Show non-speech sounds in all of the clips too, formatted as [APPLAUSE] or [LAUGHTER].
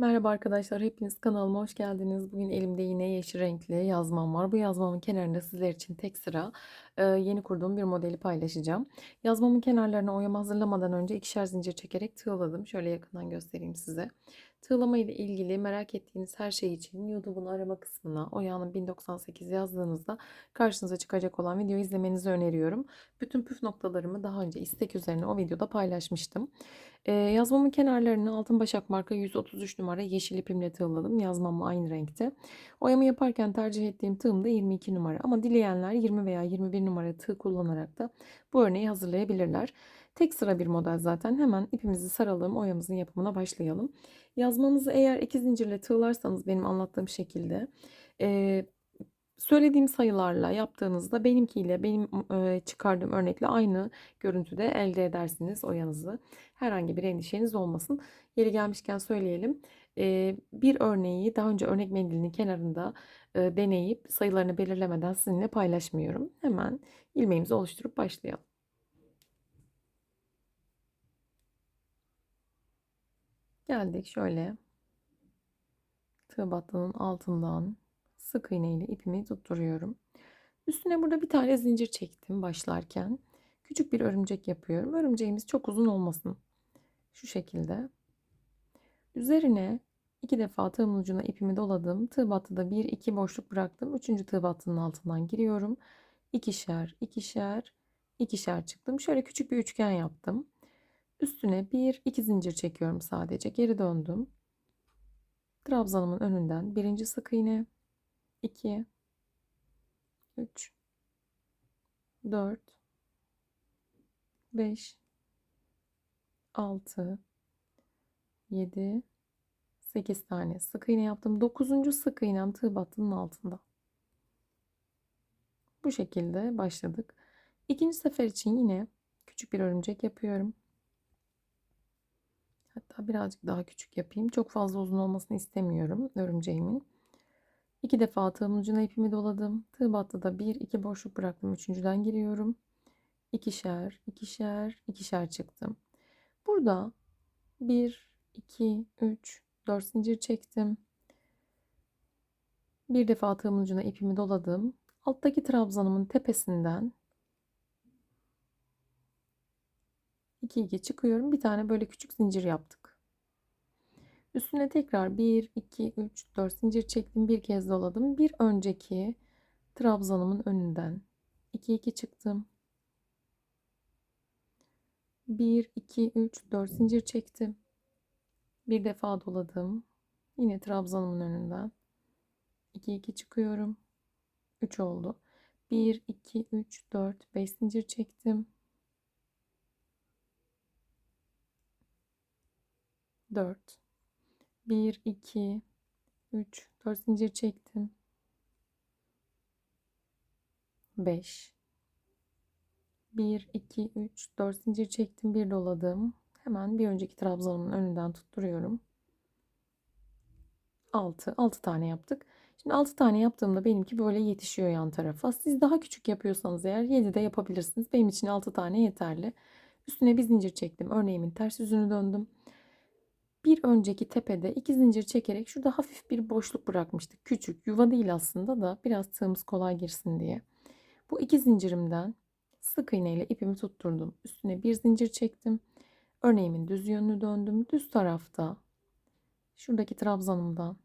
Merhaba arkadaşlar, hepiniz kanalıma hoş geldiniz. Bugün elimde yine yeşil renkli yazmam var. Bu yazmamın kenarında sizler için tek sıra e, yeni kurduğum bir modeli paylaşacağım. Yazmamın kenarlarına oyama hazırlamadan önce ikişer zincir çekerek tığladım. Şöyle yakından göstereyim size. Tığlama ile ilgili merak ettiğiniz her şey için YouTube'un arama kısmına Oya'nın 1098 yazdığınızda karşınıza çıkacak olan videoyu izlemenizi öneriyorum. Bütün püf noktalarımı daha önce istek üzerine o videoda paylaşmıştım. Yazmamın kenarlarını altın başak marka 133 numara yeşil ipimle tığladım. Yazmam aynı renkte. Oyamı yaparken tercih ettiğim tığım da 22 numara. Ama dileyenler 20 veya 21 numara tığ kullanarak da bu örneği hazırlayabilirler. Tek sıra bir model zaten. Hemen ipimizi saralım. Oyamızın yapımına başlayalım. Yazmanızı eğer iki zincirle tığlarsanız benim anlattığım şekilde e, söylediğim sayılarla yaptığınızda benimkiyle benim e, çıkardığım örnekle aynı görüntüde elde edersiniz oyanızı. Herhangi bir endişeniz olmasın. Yeri gelmişken söyleyelim. Bir örneği daha önce örnek mendilinin kenarında deneyip sayılarını belirlemeden sizinle paylaşmıyorum. Hemen ilmeğimizi oluşturup başlayalım. Geldik şöyle tığ battının altından sık iğne ile ipimi tutturuyorum. Üstüne burada bir tane zincir çektim başlarken. Küçük bir örümcek yapıyorum. Örümceğimiz çok uzun olmasın. Şu şekilde. Üzerine iki defa tığımın ucuna ipimi doladım. Tığ battıda bir iki boşluk bıraktım. Üçüncü tığ battının altından giriyorum. İkişer, ikişer, ikişer çıktım. Şöyle küçük bir üçgen yaptım. Üstüne bir iki zincir çekiyorum sadece. Geri döndüm. Trabzanımın önünden birinci sık iğne, 2 3 4 5 6 7 8 tane sık iğne yaptım. 9. sık iğnem tığ battının altında. Bu şekilde başladık. İkinci sefer için yine küçük bir örümcek yapıyorum. Hatta birazcık daha küçük yapayım. Çok fazla uzun olmasını istemiyorum örümceğimin. İki defa tığımın ucuna ipimi doladım. Tığ battıda bir iki boşluk bıraktım. Üçüncüden giriyorum. İkişer, ikişer, ikişer çıktım. Burada bir, iki, üç, dört zincir çektim. Bir defa tığımın ucuna ipimi doladım. Alttaki trabzanımın tepesinden 2 2 çıkıyorum. Bir tane böyle küçük zincir yaptık. Üstüne tekrar 1 2 3 4 zincir çektim. Bir kez doladım. Bir önceki trabzanımın önünden 2 2 çıktım. 1 2 3 4 zincir çektim. Bir defa doladım. Yine trabzanımın önünden 2 2 çıkıyorum. 3 oldu. 1 2 3 4 5 zincir çektim. 4 1 2 3 4 zincir çektim 5 1 2 3 4 zincir çektim bir doladım hemen bir önceki trabzanımın önünden tutturuyorum 6 6 tane yaptık Şimdi 6 tane yaptığımda benimki böyle yetişiyor yan tarafa. Siz daha küçük yapıyorsanız eğer 7 de yapabilirsiniz. Benim için 6 tane yeterli. Üstüne bir zincir çektim. Örneğimin ters yüzünü döndüm bir önceki tepede iki zincir çekerek şurada hafif bir boşluk bırakmıştık. Küçük yuva değil aslında da biraz tığımız kolay girsin diye. Bu iki zincirimden sık iğne ile ipimi tutturdum. Üstüne bir zincir çektim. Örneğimin düz yönünü döndüm. Düz tarafta şuradaki trabzanımdan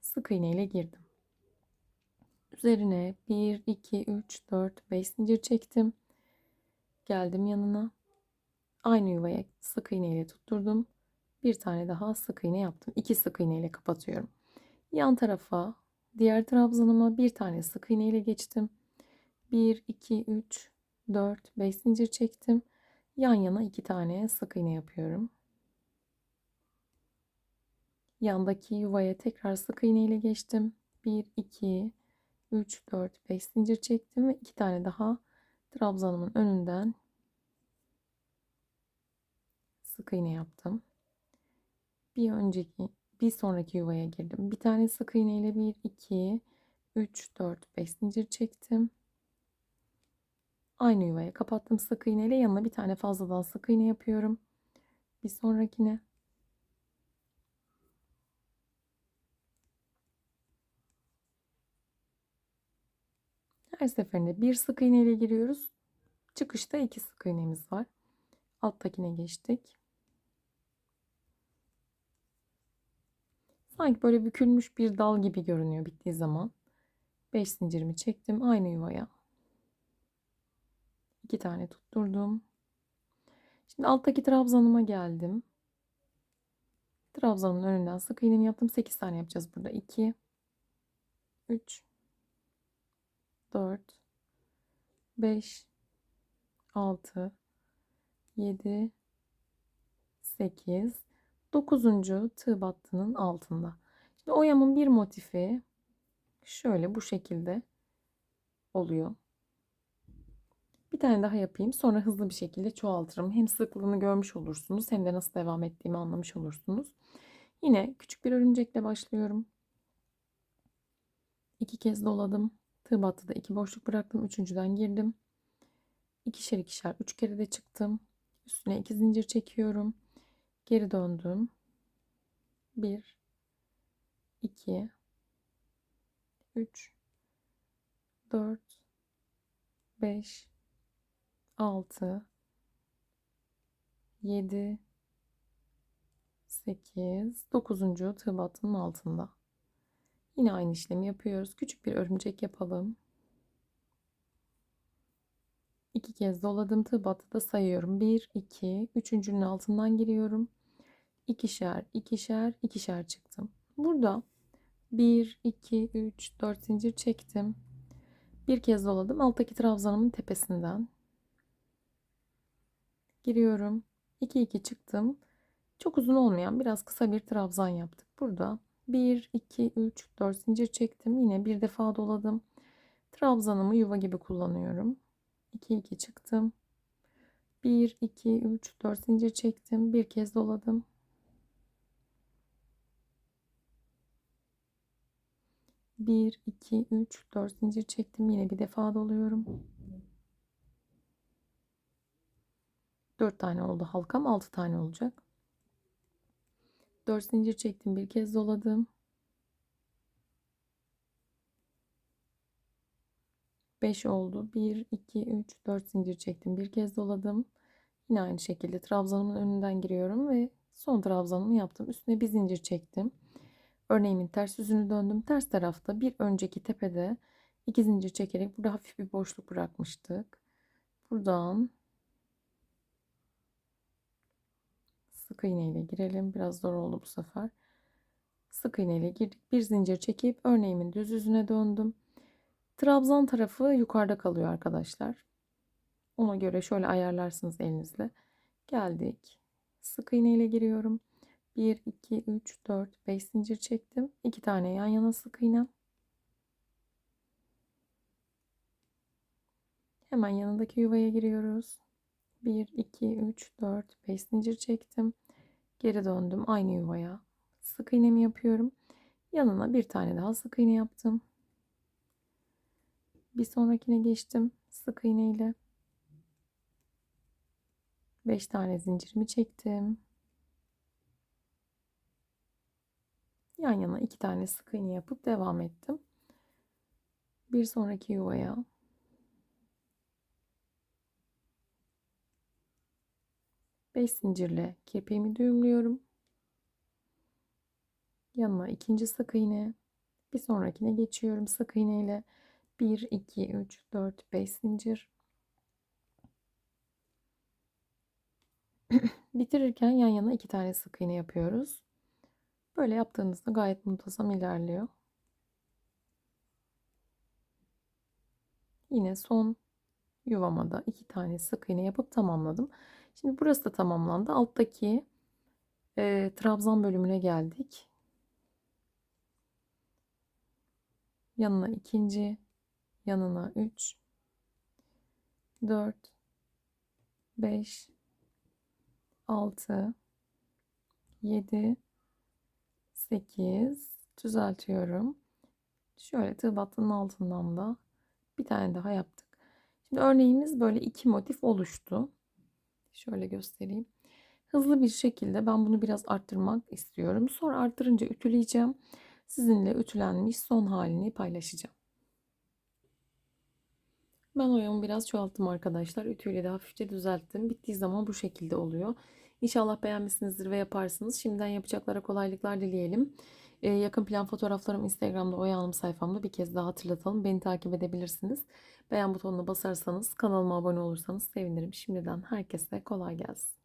sık iğne ile girdim. Üzerine 1, 2, 3, 4, 5 zincir çektim. Geldim yanına. Aynı yuvaya sık iğne ile tutturdum. Bir tane daha sık iğne yaptım. İki sık iğne ile kapatıyorum. Yan tarafa diğer trabzanıma bir tane sık iğne ile geçtim. 1, 2, 3, 4, 5 zincir çektim. Yan yana iki tane sık iğne yapıyorum. Yandaki yuvaya tekrar sık iğne ile geçtim. 1, 2, 3, 4, 5 zincir çektim ve iki tane daha trabzanımın önünden sık iğne yaptım. Bir önceki bir sonraki yuvaya girdim. Bir tane sık iğne ile 1 2 3 4 5 zincir çektim. Aynı yuvaya kapattım sık iğne ile yanına bir tane fazladan sık iğne yapıyorum. Bir sonrakine. Her seferinde bir sık iğne ile giriyoruz. Çıkışta iki sık iğnemiz var. Alttakine geçtik. Sanki böyle bükülmüş bir dal gibi görünüyor bittiği zaman. 5 zincirimi çektim aynı yuvaya. 2 tane tutturdum. Şimdi alttaki trabzanıma geldim. Trabzanımın önünden sık iğnemi yaptım. 8 tane yapacağız burada. 2 3 4 5 6 7 8 9. tığ battının altında. Şimdi oyamın bir motifi şöyle bu şekilde oluyor. Bir tane daha yapayım. Sonra hızlı bir şekilde çoğaltırım. Hem sıklığını görmüş olursunuz hem de nasıl devam ettiğimi anlamış olursunuz. Yine küçük bir örümcekle başlıyorum. İki kez doladım. Tığ battıda iki boşluk bıraktım. Üçüncüden girdim. İkişer ikişer üç kere de çıktım. Üstüne iki zincir çekiyorum. Geri döndüm. Bir, iki, üç, dört, beş, altı, yedi, sekiz, dokuzuncu tığ battının altında. Yine aynı işlemi yapıyoruz. Küçük bir örümcek yapalım. İki kez doladım. Tığ battı sayıyorum. Bir, iki, üçüncünün altından giriyorum. İkişer, ikişer, ikişer çıktım. Burada bir, iki, üç, dört zincir çektim. Bir kez doladım. Alttaki trabzanımın tepesinden. Giriyorum. 2 2 çıktım. Çok uzun olmayan biraz kısa bir trabzan yaptık. Burada 1, 2, 3, 4 zincir çektim. Yine bir defa doladım. Trabzanımı yuva gibi kullanıyorum. 2, 2 çıktım. 1, 2, 3, 4 zincir çektim. Bir kez doladım. Bir, iki, üç, dört zincir çektim. Yine bir defa doluyorum. Dört tane oldu halkam. Altı tane olacak. 4 zincir çektim bir kez doladım 5 oldu 1 2 3 4 zincir çektim bir kez doladım yine aynı şekilde trabzanımın önünden giriyorum ve son trabzanımı yaptım üstüne bir zincir çektim örneğimin ters yüzünü döndüm ters tarafta bir önceki tepede iki zincir çekerek burada hafif bir boşluk bırakmıştık buradan sık iğne ile girelim. Biraz zor oldu bu sefer. Sık iğne ile girdik. Bir zincir çekip örneğimin düz yüzüne döndüm. Trabzan tarafı yukarıda kalıyor arkadaşlar. Ona göre şöyle ayarlarsınız elinizle. Geldik. Sık iğne ile giriyorum. 1, 2, 3, 4, 5 zincir çektim. 2 tane yan yana sık iğne. Hemen yanındaki yuvaya giriyoruz. 1, 2, 3, 4, 5 zincir çektim. Geri döndüm aynı yuvaya. Sık iğnemi yapıyorum. Yanına bir tane daha sık iğne yaptım. Bir sonrakine geçtim. Sık iğne ile 5 tane zincirimi çektim. Yan yana iki tane sık iğne yapıp devam ettim. Bir sonraki yuvaya 5 zincirle kirpiğimi düğümlüyorum. Yanına ikinci sık iğne. Bir sonrakine geçiyorum sık iğne ile. 1, 2, 3, 4, 5 zincir. [CLEARS THROAT] Bitirirken yan yana iki tane sık iğne yapıyoruz. Böyle yaptığınızda gayet muntazam ilerliyor. Yine son yuvama da iki tane sık iğne yapıp tamamladım. Şimdi burası da tamamlandı. Alttaki e, trabzan bölümüne geldik. Yanına ikinci, yanına üç, dört, beş, altı, yedi, sekiz. düzeltiyorum. Şöyle tığ battının altından da bir tane daha yaptık. Şimdi örneğimiz böyle iki motif oluştu. Şöyle göstereyim. Hızlı bir şekilde ben bunu biraz arttırmak istiyorum. Sonra arttırınca ütüleyeceğim. Sizinle ütülenmiş son halini paylaşacağım. Ben oyamı biraz çoğalttım arkadaşlar. Ütüyle de hafifçe düzelttim. Bittiği zaman bu şekilde oluyor. İnşallah beğenmişsinizdir ve yaparsınız. Şimdiden yapacaklara kolaylıklar dileyelim. Ee, yakın plan fotoğraflarım Instagram'da Oya Hanım sayfamda bir kez daha hatırlatalım. Beni takip edebilirsiniz. Beğen butonuna basarsanız, kanalıma abone olursanız sevinirim. Şimdiden herkese kolay gelsin.